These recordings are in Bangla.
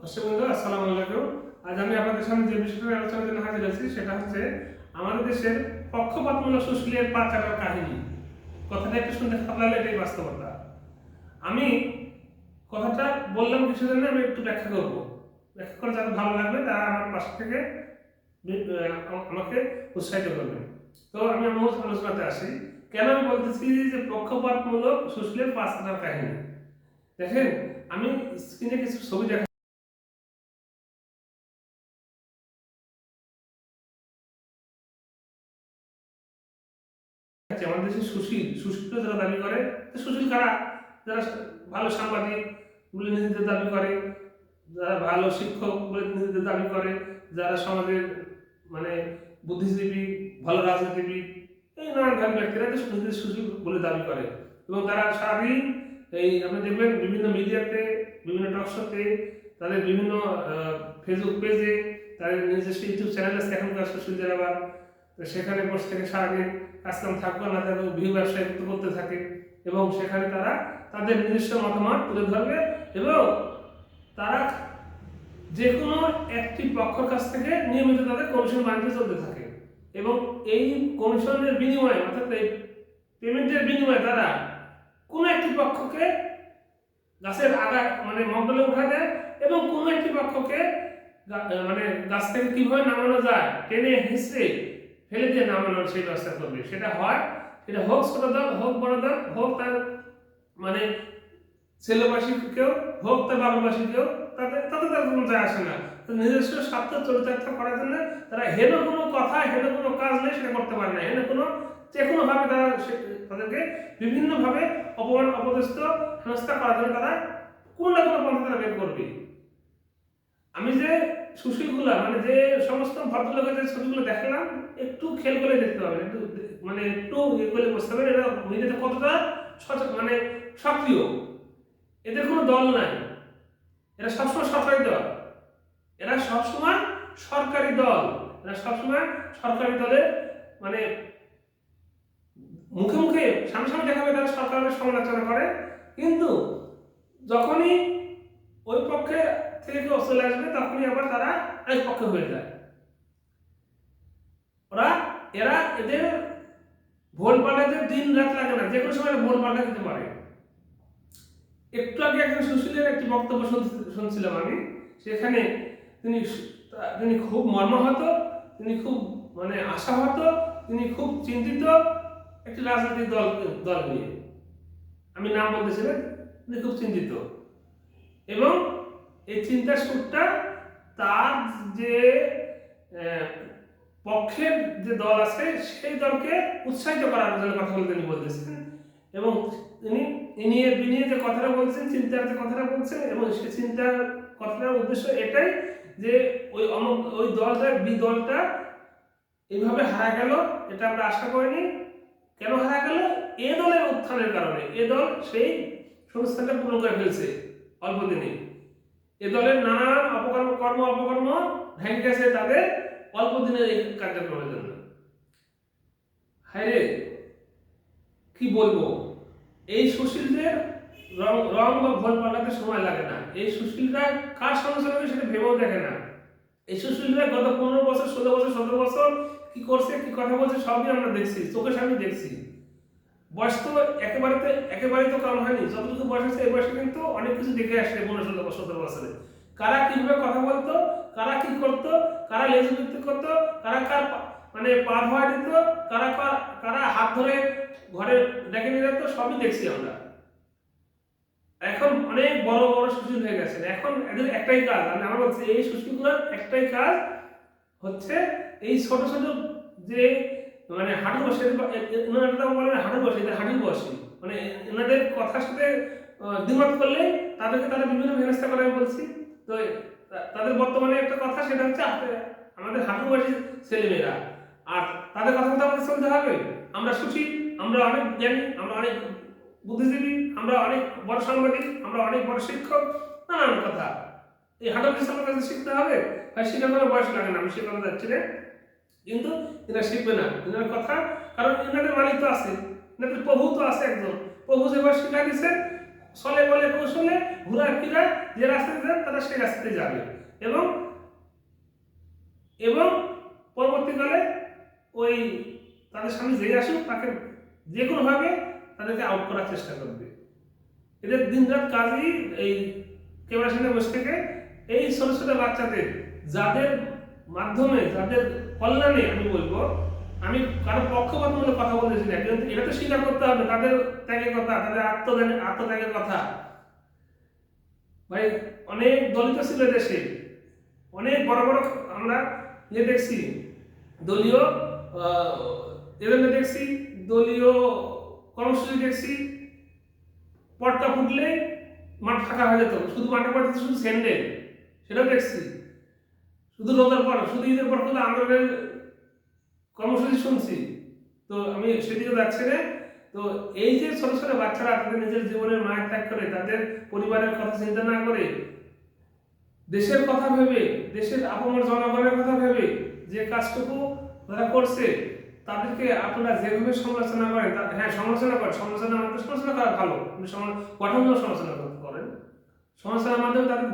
দর্শক বন্ধু আসসালামু আলাইকুম। আজ আমি আপনাদের সামনে যে বিষয়টা আলোচনার জন্য হাজির আছি, সেটা হচ্ছে আমাদের দেশের পক্ষপাতমূলক সুশীলের পাঁচ আটার কাহিনী। কথাটা একটু শুনতে খারাপ লাগলে এটাই বাস্তবতা। আমি কথাটা বললাম কিছু জন্য, আমি একটু ব্যাখ্যা করব। ব্যাখ্যা করে যাদের ভালো লাগবে তারা আমার পাশ থেকে আমাকে উৎসাহিত করবেন। তো আমি মূল আলোচনাতে আসি। কেন আমি বলতেছি যে পক্ষপাতমূলক সুশীলের পাঁচ আটার কাহিনী? দেখেন আমি স্ক্রিনে কিছু ছবি দেখা আমাদের দেশে সুশীল সুশীল যারা দাবি করে সুশীল কারা? যারা ভালো সাংবাদিক, বলে নিজেদের দাবি করে। যারা ভালো শিক্ষক, বলে নিজেদের দাবি করে। যারা সমাজের মানে বুদ্ধিজীবী, ভালো রাজনীতিবিদ, এই নানান ধরনের ব্যক্তিরা সুশীল বলে দাবি করে। এবং তারা সারাদিন এই আপনি দেখবেন বিভিন্ন মিডিয়াতে, বিভিন্ন টকশোতে তাদের বিভিন্ন ফেসবুক পেজে তাদের নিজস্ব ইউটিউব চ্যানেল আছে এখনকার সুশীলদের আবার। সেখানে বসে থেকে সারাদিন কাজকাম থাকবে না, তাদের ভিউ ব্যবসা একটু করতে থাকে। এবং সেখানে তারা তাদের নিজস্ব মতামত তুলে ধরবে এবং তারা যে কোনো একটি পক্ষর কাছ থেকে নিয়মিত তাদের কমিশন বাণিজ্য চলতে থাকে। এবং এই কমিশনের বিনিময়ে, অর্থাৎ এই পেমেন্টের বিনিময়ে তারা কোনো একটি পক্ষকে গাছের আগা মানে মণ্ডলে উঠা দেয় এবং কোনো একটি পক্ষকে মানে গাছ থেকে কীভাবে নামানো যায়, টেনে হিসড়ে ফেলে দিয়ে নামানোর সেই ব্যবস্থা করবে। সেটা হয়, সেটা হোক ছোট দল, হোক বড় দল, হোক তার মানে ছেলেবাসী কেউ হোক তার বাবাবাসী কেউ তাদের তাদের তার কোনো যায় আসে না। নিজস্ব স্বার্থ চরিতার্থ করার জন্য তারা হেন কোনো কথা হেন কোনো কাজ নেই সেটা করতে পারে না। হেন কোনো, যে কোনোভাবে তারা তাদেরকে বিভিন্নভাবে অপমান, অপদস্থ, হেনস্থা করার জন্য তারা কোনো না কোনো পন্থা তারা বের করবে। আমি যে সুশীলগুলা মানে যে সমস্ত ভদ্রলোকের যে ছবিগুলো দেখালাম, একটু খেল করে দেখতে হবে একটু মানে একটু ইয়ে করে বুঝতে হবে এরা নিজেদের কতটা মানে সক্রিয়। এদের কোনো দল নাই। এরা সবসময় সরকারি দল। এরা সবসময় সরকারি দল। এরা সবসময় সরকারি দলের মানে মুখে মুখে সামনে দেখাবে তারা সরকারের সমালোচনা করে। কিন্তু যখনই ওই পক্ষে থেকে কেউ চলে আসবে, তখনই আবার তারা এক পক্ষে হয়ে যায়। ওরা, এরা এদের ভোট পাল্টাতে দিন রাত লাগে না যে কোনো সময় ভোট পাল্টা দিতে পারে। একটু আগে একজন সুশীলের একটি বক্তব্য শুনছিলাম আমি, সেখানে তিনি তিনি খুব মর্মাহত তিনি খুব মানে আশাহত তিনি খুব চিন্তিত একটি রাজনৈতিক দল দল নিয়ে। আমি নাম বলতেছিলেন তিনি খুব চিন্তিত। এবং এই চিন্তার সুরটা তার যে পক্ষের যে দল আছে, সেই দলকে উৎসাহিত করার জন্য কথা তিনি বলতেছেন এবং তিনি ইনি বিনিয়ে যে কথাটা বলছেন, চিন্তার যে কথাটা বলছেন এবং সে চিন্তার কথাটার উদ্দেশ্য এটাই যে ওই অমুক, ওই দলটা বি দলটা এইভাবে হারা গেল, এটা আমরা আশা করিনি। কেন হারা গেল? এ দলের উত্থানের কারণে। এ দল সেই সংস্থানটা পূরণ করে ফেলছে অল্প দিনে। এ দলের নানান অপকর্ম, কর্ম অপকর্ম ভেঙে গেছে তাদের অল্প দিনের এই কার্যক্রমের জন্য। হায়রে, কি বলব? এই সুশীলদের রং রং বা ভোল পাল্টাতে সময় লাগে না। এই সুশীলরা কার সমালোচনা করে সেটা ভেবেও দেখে না। এই সুশীলরা গত পনেরো বছর, ষোলো বছর, সতেরো বছর কি করছে, কি কথা বলছে, সবই আমরা দেখছি, চোখের সামনে দেখছি। বয়স তো একেবারে তো একেবারেই তো কম হয়নি। যতটুকু বয়স আছে এই বয়সে কিন্তু অনেক কিছু দেখে আসছে পনেরো, ষোলো বছর, সতেরো বছরে। কারা কীভাবে কথা বলতো, কারা কি করতো, কারা লেজবৃত্তি করতো, কারা কার মানে পা ধোয়া দিত, কার- কারা হাত ধরে ঘরে ডেকে নিয়ে যেত, সবই দেখছি আমরা। এখন অনেক বড় বড় সুশীল হয়ে গেছেন এখন এদের একটাই কাজ আমি আমার বলছি এই সুশীলগুলোর একটাই কাজ হচ্ছে এই ছোট ছোট যে মানে হাঁটু বসে ওনারা বলে না হাঁটু বসে এদের হাঁটু বসে। মানে এনাদের কথার সাথে দ্বিমত করলে তাদেরকে তারা বিভিন্ন হেনস্থা করে আমি বলছি। তো তাদের বর্তমানে একটা কথা, সেটা হচ্ছে আমাদের হাঁটু বসে ছেলেমেয়েরা। আর তাদের কথা আমাদের চলতে হবে। আমরা সুখী, আমরা অনেক জ্ঞানী, আমরা অনেক বুদ্ধিজীবী আমরা অনেক বড় সাংবাদিক, আমরা অনেক বড় শিক্ষক, নানান কথা। এই হাঁটু বসে আমার কাছে শিখতে হবে, ভাই শেখানোর বয়স লাগে না, আমি শেখানো যাচ্ছি না কিন্তু এরা শিখবে না এনার কথা, কারণ এনাদের মালিক তো আছে, এনাদের প্রভু তো আছে একজন। প্রভু যেবার শিখা দিচ্ছে চলে বলে, কৌশলে, ঘোরা ফিরা, যে রাস্তাতে যান তারা সেই রাস্তাতে যাবে। এবং এবং পরবর্তীকালে ওই তাদের সামনে যে আসুক, তাকে যে কোনোভাবে তাদেরকে আউট করার চেষ্টা করবে। এদের দিনরাত কাজই এই ক্যামেরার সামনে বসে থেকে এই ছোট ছোট বাচ্চাদের, যাদের মাধ্যমে, যাদের কল্যাণে আমি বলব, আমি কারও পক্ষপাতমূলক কথা বলতেছি না, কিন্তু এটা তো স্বীকার করতে হবে, তাদের ত্যাগের কথা, তাদের আত্মদান আত্মত্যাগের কথা। ভাই, অনেক দলিত ছিল দেশে। অনেক বড় বড় আমরা ইয়ে দেখছি, দলীয় এজেন্ডা দেখছি, দলীয় কর্মসূচি দেখছি পটকা ফুটলে মাঠ ফাঁকা হয়ে যেত। শুধু মাঠে পড়তে শুধু স্যান্ডেল সেটাও দেখছি। শুধু রোজার পর, শুধু ঈদের পর কিন্তু আন্দোলনের কর্মসূচি শুনছি। তো আমি সেদিকে যাচ্ছি না তো এই যে ছোট ছোট বাচ্চারা তাদের নিজের জীবনের মায়ের ত্যাগ করে, তাদের পরিবারের কথা চিন্তা না করে, দেশের কথা ভেবে, দেশের আপমর জনগণের কথা ভেবে যে কাজটুকু তারা করছে তাদেরকে আপনারা যেভাবে সমালোচনা করেন হ্যাঁ সমালোচনা করেন। সমালোচনা মাধ্যমে সমালোচনা করা ভালো। গঠনমূলক সমালোচনা করেন। সমালোচনার মাধ্যমে তাদের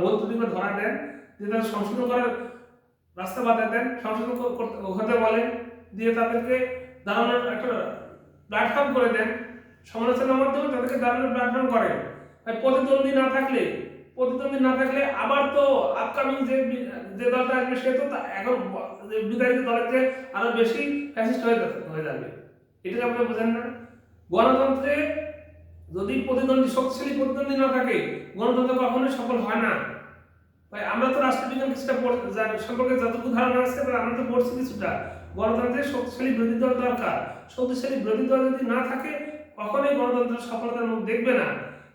ভুল ত্রুটিগুলো ধরা দেন যে তাদের সংশোধন করার রাস্তা বাধা দেন, সংশোধন হতে বলেন, দিয়ে তাদেরকে দাঁড়ানোর একটা প্ল্যাটফর্ম করে দেন। সমালোচনার মাধ্যমে তাদেরকে দাঁড়ানোর প্ল্যাটফর্ম করেন। প্রতিদ্বন্দ্বী না থাকলে প্রতিদ্বন্দ্বী না থাকলে আবার তো আপকামিং যে যে দলটা আসবে সে তো এখন ব- বিদায়িত দলের চেয়ে আরও বেশি ফ্যাসিস্ট হয়ে হয়ে যাবে। এটা আপনি বোঝেন না? গণতন্ত্রে যদি প্রতিদ্বন্দ্বী, শক্তিশালী প্রতিদ্বন্দ্বী না থাকে, গণতন্ত্র কখনোই সফল হয় না। ভাই, আমরা তো রাষ্ট্রবিজ্ঞান কিছুটা সম্পর্কে যতটুকু ধারণা আছে আমরা তো পড়ছি কিছুটা। গণতন্ত্রে শক্তিশালী বিরোধী দল দরকার। শক্তিশালী বিরোধী দল যদি না থাকে, কখনোই গণতন্ত্রের সফলতার মুখ দেখবে না।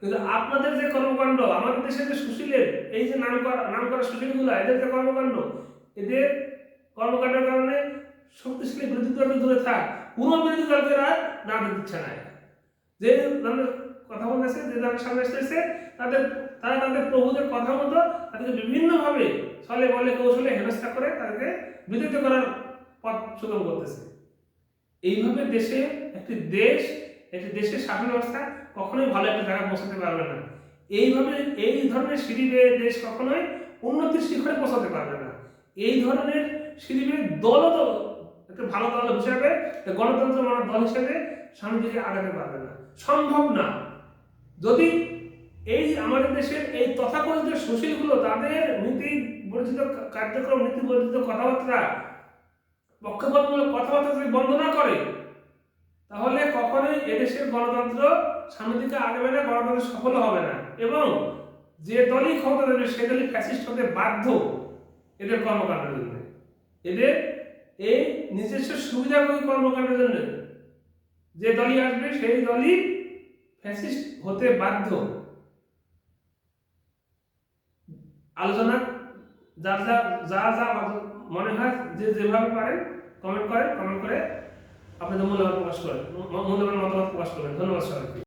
কিন্তু আপনাদের যে কর্মকাণ্ড, আমাদের দেশে যে সুশীলের, এই যে নাম করা নাম করা সুশীলগুলো, এদের যে কর্মকাণ্ড, এদের কর্মকাণ্ডের কারণে শক্তিশালী বিরোধী দল দূরে থাক। পুরো বিরোধী দলকে আর না দিচ্ছে না। যে ধরনের কথা বলতেছে যে দলের সামনে এসেছে তাদের, তারা তাদের প্রভুদের কথা মতো তাদেরকে বিভিন্নভাবে ছলে বলে কৌশলে হেনস্থা করে তাদেরকে বিরোধিত করার পথ সুগম করতেছে। এইভাবে দেশে একটি দেশ একটি দেশের শাসন ব্যবস্থা কখনোই ভালো একটা জায়গায় পৌঁছাতে পারবে না। এইভাবে এই ধরনের সিঁড়ি দেশ কখনোই উন্নতির শিখরে পৌঁছাতে পারবে না। এই ধরনের সিঁড়ি বেয়ে দলও তো একটা ভালো দল হিসাবে গণতন্ত্র মানার দল হিসাবে সামনের আগাতে পারবে না। সম্ভব না। যদি এই আমাদের দেশের এই তথাকথিত সুশীলগুলো তাদের নীতি বর্জিত কার্যক্রম, নীতি বর্জিত কথাবার্তা, পক্ষপাতমূলক কথাবার্তা যদি বন্ধ না করে তাহলে কখনোই এদেশের গণতন্ত্র সামনের দিকে আগাবে না, গণতন্ত্র সফল হবে না। এবং যে দলই ক্ষমতা দেবে, সে দলই ফ্যাসিস্ট হতে বাধ্য এদের কর্মকাণ্ডের জন্য। এদের এই নিজস্ব সুবিধাভোগী কর্মকাণ্ডের জন্য? যে দলই আসবে, সেই দলই ফ্যাসিস্ট হতে বাধ্য। আলোচনা যার যা যা যা মনে হয় যে যেভাবে পারেন কমেন্ট করেন কমেন্ট করে আপনাদের মূল্যবান প্রকাশ করেন। মূল্যবান মতামত প্রকাশ করবেন ধন্যবাদ সবাইকে।